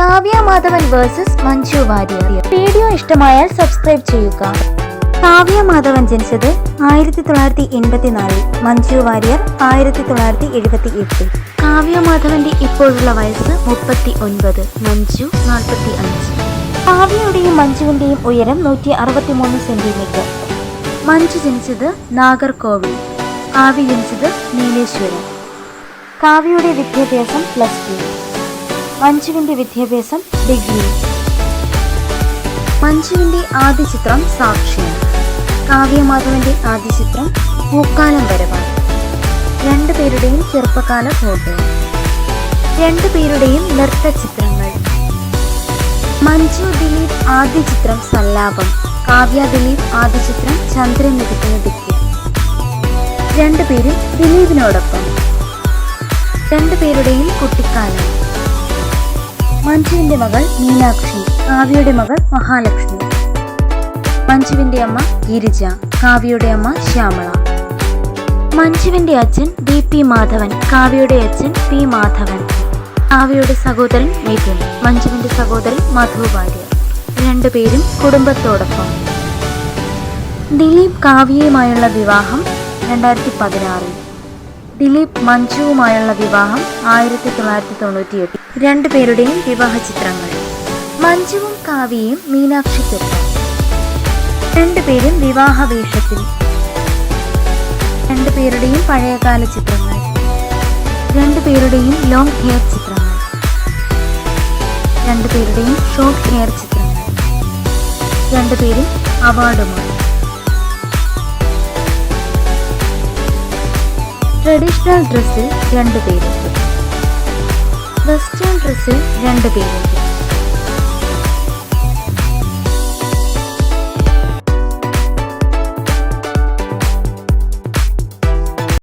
Kavya Madhavan versus Manju Warrier. Video ഇഷ്ടമായാൽ subscribe ചെയ്യുക. കാവ്യ മാധവൻ ജനിച്ചത് ആയിരത്തി തൊള്ളായിരത്തി എൺപത്തിനാലിൽ. മഞ്ജു വാര്യർ ആയിരത്തി തൊള്ളായിരത്തി എഴുപത്തി എട്ടിൽ കാവ്യ മാധവന്റെ ഇപ്പോഴുള്ള വയസ്സ് മുപ്പത്തി ഒൻപത് മഞ്ജു നാൽപ്പത്തി അഞ്ച് കാവ്യയുടെയും മഞ്ജുവിന്റെയും ഉയരം നൂറ്റി അറുപത്തി മൂന്ന് സെന്റിമീറ്റർ. മഞ്ജു ജനിച്ചത് നാഗർകോവിൽ. കാവ്യ ജനിച്ചത് നീലേശ്വരം. കാവ്യയുടെ വിദ്യാഭ്യാസം പ്ലസ് ടു. മഞ്ജുവിന്റെ വിദ്യാഭ്യാസം ഡിഗ്രി. മഞ്ജുവിന്റെ ആദ്യ ചിത്രം സാക്ഷ്യം കാവ്യമാധവന്റെ ആദ്യ ചിത്രം പൂക്കാലം വരവാണ്. രണ്ടുപേരുടെയും ചെറുപ്പകാല ഫോട്ടോ. രണ്ടുപേരുടെയും നൃത്ത ചിത്രങ്ങൾ. മഞ്ജു ദിലീപ് ആദ്യ ചിത്രം സല്ലാപം. കാവ്യ ദിലീപ് ആദ്യ ചിത്രം ചന്ദ്രൻ നിധിക്കുന്ന ദിക്ക് രണ്ടുപേരും ദിലീപിനോടൊപ്പം. രണ്ടുപേരുടെയും കുട്ടിക്കാലം. മഞ്ജുവിന്റെ മകൾ മീനാക്ഷി കാവ്യയുടെ മകൾ മഹാലക്ഷ്മി. മഞ്ജുവിന്റെ അമ്മ ഗിരിജ കാവ്യയുടെ അമ്മ ശ്യാമള. മഞ്ജുവിന്റെ അച്ഛൻ ഡി പി മാധവൻ കാവ്യയുടെ അച്ഛൻ പി മാധവൻ. കാവ്യയുടെ സഹോദരൻ മിഥുൻ മഞ്ജുവിന്റെ സഹോദരൻ മധു വാര്യർ. രണ്ടുപേരും കുടുംബത്തോടൊപ്പം. ദിലീപ് കാവ്യയുമായുള്ള വിവാഹം രണ്ടായിരത്തി പതിനാറിൽ. ദിലീപ് മഞ്ജുവുമായുള്ള വിവാഹം ആയിരത്തി തൊള്ളായിരത്തി തൊണ്ണൂറ്റിയെട്ട്. രണ്ടുപേരുടെയും വിവാഹ ചിത്രങ്ങൾ. മഞ്ജുവും കാവ്യയും മീനാക്ഷിക്കൊപ്പം രണ്ടുപേരും വിവാഹ വേഷത്തിൽ. രണ്ടുപേരുടെയും പഴയകാല ചിത്രങ്ങൾ. രണ്ടുപേരുടെയും ലോങ് ഹെയർ ചിത്രങ്ങൾ. രണ്ടുപേരുടെയും ഷോർട്ട് ഹെയർ ചിത്രങ്ങൾ. രണ്ടുപേരും അവാർഡുമായി ട്രഡീഷണൽ ഡ്രസ്സിൽ രണ്ടുപേരും വെസ്റ്റേൺ ഡ്രസ്സിൽ രണ്ടുപേരും